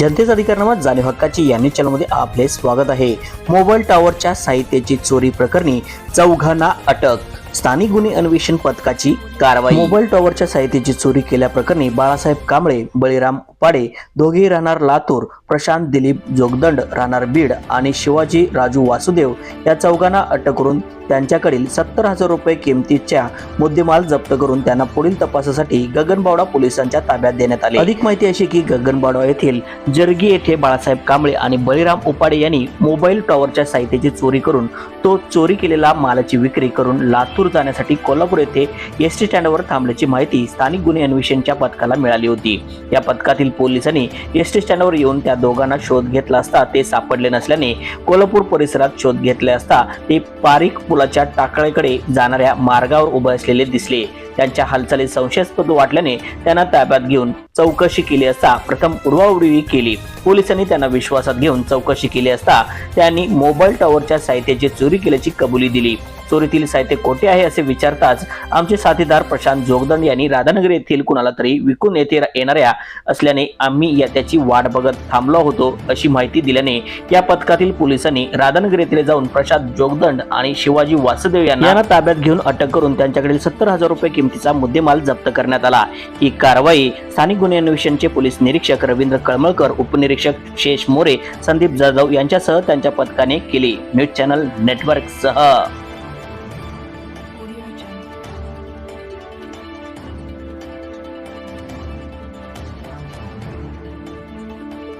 जनतेचा अधिकारनामा जाणीव हक्काची या चॅनलमध्ये आपले स्वागत आहे. मोबाईल टॉवरच्या साहित्याची चोरी प्रकरणी चौघांना अटक. स्थानिक गुन्हे अन्वेषण पथकाची कारवाई. मोबाईल टॉवरच्या साहित्याची चोरी केल्याप्रकरणी बाळासाहेब कांबळे बळीराम उपाडे दोघेही राहणार लातूर प्रशांत दिलीप जोगदंड राहणार बीड आणि शिवाजी राजू वासुदेव या चौघांना अटक करून त्यांच्याकडील सत्तर हजार रुपये किमतीच्या मुद्देमाल जप्त करून त्यांना पुढील तपासासाठी गगनबावडा पोलिसांच्या ताब्यात देण्यात आले. अधिक माहिती अशी की गगनबावडा येथील जर्गी येथे बाळासाहेब कांबळे आणि बळीराम उपाडे यांनी मोबाईल टॉवरच्या साहित्याची चोरी करून तो चोरी केलेला मालाची विक्री करून लातूर जाण्यासाठी कोल्हापूर येथे एस टी स्टँडवर थांबल्याची माहिती स्थानिक गुन्हे अन्वेषणच्या पथकाला मिळाली होती. या पथकातील पोलिसांनी एस टी स्टँडवर येऊन त्या दोघांना शोध घेतला असता ते सापडले नसल्याने कोल्हापूर परिसरात शोध घेतले असता ते पारिक पुलाच्या टाकळेकडे जाणाऱ्या मार्गावर उभे असलेले दिसले. त्यांच्या हालचाली संशयास्पद वाटल्याने त्यांना ताब्यात घेऊन चौकशी केली असता प्रथम उडवाउडवी केली. पोलिसांनी त्यांना विश्वासात घेऊन चौकशी केली असता त्यांनी मोबाईल टॉवरच्या साहित्याची चोरी केल्याची कबुली दिली. चोरीतील साहित्य कोठे आहे असे विचारताच आमचे साथीदार प्रशांत जोगदंड यांनी राधानगर येथील कुणाला तरी विकून येथे येणाऱ्या असल्याने आम्ही या त्याची वाट बघत थांबलो होतो अशी माहिती दिल्याने या पथकातील पोलिसांनी राधानगर येथे जाऊन प्रशांत जोगदंड आणि शिवाजी वासुदेव यांना ताब्यात घेऊन अटक करून त्यांच्याकडील सत्तर हजार रुपये किमतीचा मुद्देमाल जप्त करण्यात आला. ही कारवाई स्थानिक गुन्हे अन्वेषणचे पोलीस निरीक्षक रवींद्र कळमळकर उपनिरीक्षक शेष मोरे संदीप जाधव यांच्यासह त्यांच्या पथकाने केली. News channel network